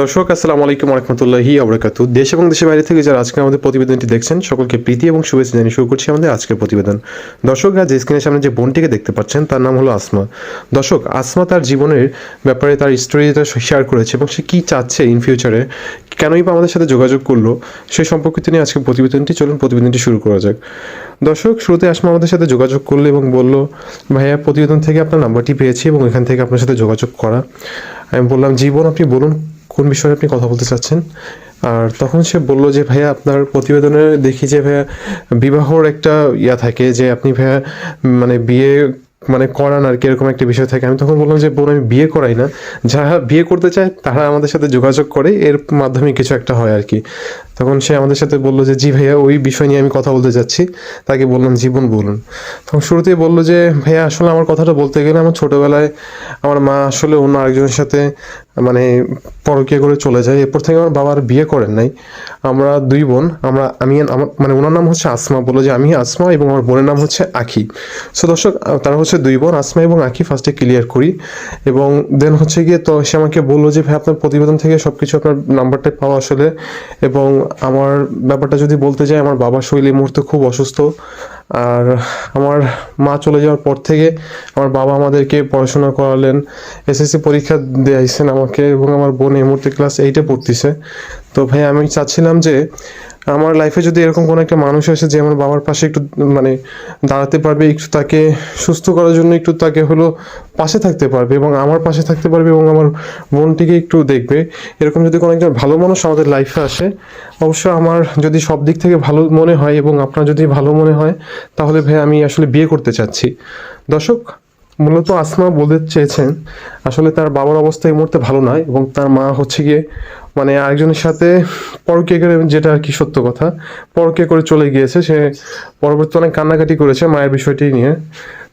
দর্শক, আসসালামু আলাইকুম রহমতুল্লাহি আবরাকাতু দেশ এবং দেশের বাইরে থেকে যারা আজকে আমাদের প্রতিবেদনটি দেখছেন, সকলকে প্রীতি এবং শুভেচ্ছা জানিয়ে শুরু করছি আমাদের আজকের প্রতিবেদন। দর্শক, আজ স্ক্রিনের সামনে যে বোনটিকে দেখতে পাচ্ছেন, তার নাম হলো আসমা। দর্শক, আসমা তার জীবনের ব্যাপারে তার স্টোরিটা শেয়ার করেছে এবং সে কী চাচ্ছে ইন ফিউচারে কেনই বা আমাদের সাথে যোগাযোগ করল? সেই সম্পর্কিত নিয়ে আজকে প্রতিবেদনটি, চলুন প্রতিবেদনটি শুরু করা যাক। দর্শক, শুরুতে আসমা আমাদের সাথে যোগাযোগ করল এবং বলল, ভাইয়া, প্রতিবেদন থেকে আপনার নাম্বারটি পেয়েছি এবং এখান থেকে আপনার সাথে যোগাযোগ করা। আমি বললাম জীবন আপনি বলুন কোন বিষয়ে আপনি কথা বলতে চাচ্ছেন? আর তখন সে বলল যে, ভাইয়া, আপনার প্রতিবেদনে দেখি যে, ভাইয়া, বিবাহর একটা ইয়া থাকে যে, আপনি ভাইয়া মানে বিয়ে মানে করান আর কি, এরকম একটা বিষয় থাকে। আমি তখন বললাম যে, বোন, আমি বিয়ে করাই না। যারা বিয়ে করতে চায়, তারা আমাদের সাথে যোগাযোগ করে, এর মাধ্যমে কিছু একটা হয় আর কি। তখন সে আমাদের সাথে বলল যে, জি ভাইয়া, ওই বিষয় নিয়ে আমি কথা বলতে যাচ্ছি। তাকে বললাম জীবন বলুন। তখন শুরুতেই বলল যে, ভাইয়া, আসলে আমার কথাটা বলতে গেলে আমার ছোটোবেলায় আমার মা আসলে অন্য আরেকজনের সাথে মানে পরকীয়া করে চলে যায়। এরপর থেকে আমার বাবার বিয়ে করেন নাই। আমরা দুই বোন, আমরা, আমি, আমার মানে ওনার নাম হচ্ছে আসমা বলল যে আমি আসমা এবং আমার বোনের নাম হচ্ছে আখি। সো দর্শক তারা হচ্ছে দুই বোন, আসমা এবং আখি ফার্স্টে ক্লিয়ার করি। এবং দেন হচ্ছে গিয়ে তো সে আমাকে বলল যে, ভাই, আপনার প্রতিবেদন থেকে সব কিছু আপনার নাম্বারটা পাওয়া আসলে। এবং আমার ব্যাপারটা যদি বলতে যাই, আমার বাবার এই মুহূর্তে খুব অসুস্থ। আর আমার মা চলে যাওয়ার পর থেকে আমার বাবা আমাদেরকে পড়াশোনা করালেন এসএসসি পরীক্ষা দিয়েছেন আমাকে এবং আমার বোন এই মুহূর্তে ক্লাস এইটে পড়তেছে। তো ভাই, আমি চাচ্ছিলাম যে আমার লাইফে যদি এরকম কোনো একটা মানুষ আসে যে আমার বাবার পাশে একটু মানে দাঁড়াতে পারবে, একটু তাকে সুস্থ করার জন্য একটু তাকে হলো পাশে থাকতে পারবে এবং আমার পাশে থাকতে পারবে এবং আমার বোনটিকে একটু দেখবে। এরকম যদি কোনো একজন ভালো মানুষ আমাদের লাইফে আসে, অবশ্য আমার যদি সব দিক থেকে ভালো মনে হয় এবং আপনার যদি ভালো মনে হয়, তাহলে ভাই আমি আসলে বিয়ে করতে চাচ্ছি। দর্শক মূলত আসমা বলতে চেয়েছেন, আসলে তার বাবার অবস্থা এই মুহূর্তে ভালো নয় এবং তার মা হচ্ছে গিয়ে মানে আরেকজনের সাথে পরকে করে, যেটা আর কি সত্য কথা পরকে করে চলে গিয়েছে। সে পরবর্তী অনেক কান্নাকাটি করেছে মায়ের বিষয়টি নিয়ে।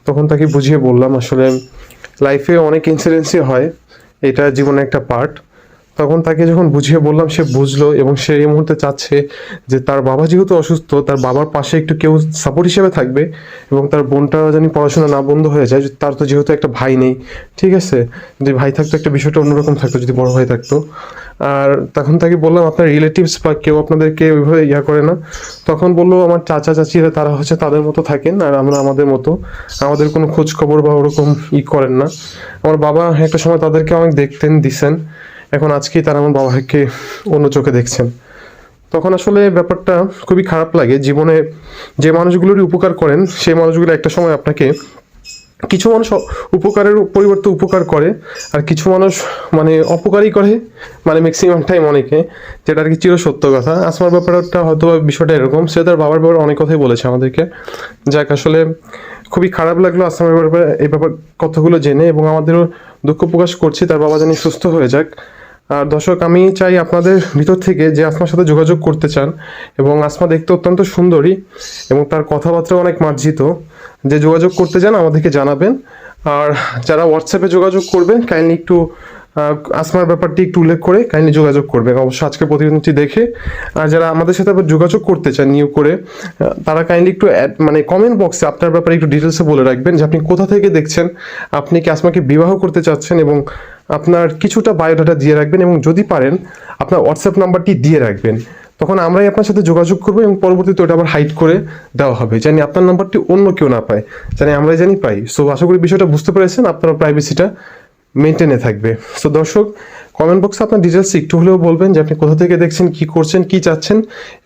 তখন তাকে বুঝিয়ে বললাম, আসলে লাইফে অনেক ইনসিডেন্সই হয়, এটা জীবনের একটা পার্ট তখন তাকে যখন বুঝিয়ে বললাম, সে বুঝলো এবং সে এই মুহূর্তে চাচ্ছে যে তার বাবা যেহেতু অসুস্থ, তার বাবার পাশে একটু কেউ সাপোর্ট হিসেবে থাকবে এবং তার বোনটা জানি পড়াশোনা না বন্ধ হয়ে যায়, তার তো যেহেতু একটা ভাই নেই, ঠিক আছে? যদি ভাই থাকতো, একটা বিষয়টা অন্যরকম থাকতো যদি বড় ভাই থাকতো। আর তখন তাকে বললাম, আপনার রিলেটিভস বা কেউ আপনাদেরকে ওইভাবে ইয়া করে না। তখন বলল, আমার চাচা, চাচিরা, তারা হচ্ছে তাদের মতো থাকেন আর আমরা আমাদের মতো। আমাদের কোনো খোঁজ খবর বা ওরকম ই করেন না। আমার বাবা একটা সময় তাদেরকে অনেক দেখতেন, দিছেন। এখন আজকেই তারা আমার বাবাকে অন্য চোখে দেখছেন। তখন আসলে ব্যাপারটা খুবই খারাপ লাগে। জীবনে যে মানুষগুলোরই উপকার করেন, সেই মানুষগুলো একটা সময় আপনাকে কিছু মানুষ উপকারের পরিবর্তে উপকার করে, আর কিছু মানুষ মানে অপকারই করে মানে ম্যাক্সিমাম টাইম অনেকে, যেটা আর কি চির সত্য কথা। আসমার ব্যাপারটা হয়তো বিষয়টা এরকম, সে তার বাবার ব্যাপারে অনেক কথাই বলেছে আমাদেরকে। যাক, আসলে খুবই খারাপ লাগল আসমার ব্যাপারে, এই ব্যাপার কথাগুলো জেনে, এবং আমাদেরও দুঃখ প্রকাশ করছি, তার বাবা জানি সুস্থ হয়ে যাক। দর্শক, আমি চাই আপনাদের ভিতর থেকে যে আসমার সাথে যোগাযোগ করতে চান এবং আসমা দেখতে অত্যন্ত সুন্দরী এবং তার কথাবার্তা অনেক মার্জিত, যে যোগাযোগ করতে চান আমাদেরকে জানাবেন। আর যারা হোয়াটসঅ্যাপে যোগাযোগ করবেন কাইন্ডলি একটু আসমার ব্যাপারটি একটু উল্লেখ করে কাইন্ডলি যোগাযোগ করবেন। অবশ্য আজকে প্রতিবেদনটি দেখে। আর যারা আমাদের সাথে আবার যোগাযোগ করতে চান, নিয়োগ করে তারা কাইন্ডলি একটু মানে কমেন্ট বক্সে আপনার ব্যাপারে একটু ডিটেলসে বলে রাখবেন যে আপনি কোথা থেকে দেখছেন, আপনি কি আসমাকে বিবাহ করতে চাচ্ছেন এবং আপনার কিছুটা বায়োডাটা দিয়ে রাখবেন এবং যদি পারেন আপনার হোয়াটসঅ্যাপ নাম্বারটি দিয়ে রাখবেন। তখন আমরাই আপনার সাথে যোগাযোগ করব এবং পরবর্তীতে ওটা আবার হাইট করে দেওয়া হবে। জানি আপনার নাম্বারটি অন্য কেউ না পায়। জানি আমরাই জানি পাই। সো আশা করি বিষয়টা বুঝতে পেরেছেন। আপনার প্রাইভেসিটা মেনটেনে থাকবে। সো দর্শক কমেন্ট বক্সে আপনার ডিটেলস একটু হলেও বলবেন যে আপনি কোথা থেকে দেখছেন, কি করছেন, কি চাচ্ছেন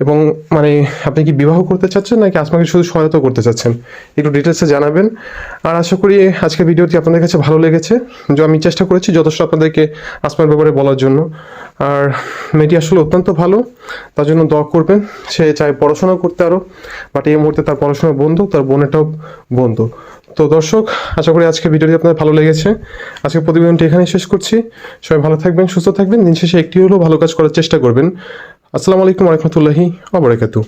এবং মানে আপনি কি বিবাহ করতে চাচ্ছেন নাকি আসমাকে শুধু সহায়তা করতে চাচ্ছেন, একটু ডিটেলসে জানাবেন। আর আশা করি আজকের ভিডিওটি আপনাদের কাছে ভালো লেগেছে। যে আমি চেষ্টা করেছি যথেষ্ট আপনাদেরকে আসমার ব্যাপারে বলার জন্য। আর মেয়েটি আসলে অত্যন্ত ভালো, তার জন্য দোয়া করবেন। সে চায় পড়াশোনা করতে আরও বাট এই মুহূর্তে তার পড়াশোনা বন্ধ, তার বোনেরটাও বন্ধ। তো দর্শক, আশা করি আজকে ভিডিওটি আপনার ভালো লেগেছে। আজকে প্রতিবেদনটি এখানে শেষ করছি। সবাই ভালো থাকবেন, সুস্থ থাকবেন। দিন শেষে একটি হলেও ভালো কাজ করার চেষ্টা করবেন। আসসালামু আলাইকুম রহমতুল্লাহি আবরাকাতু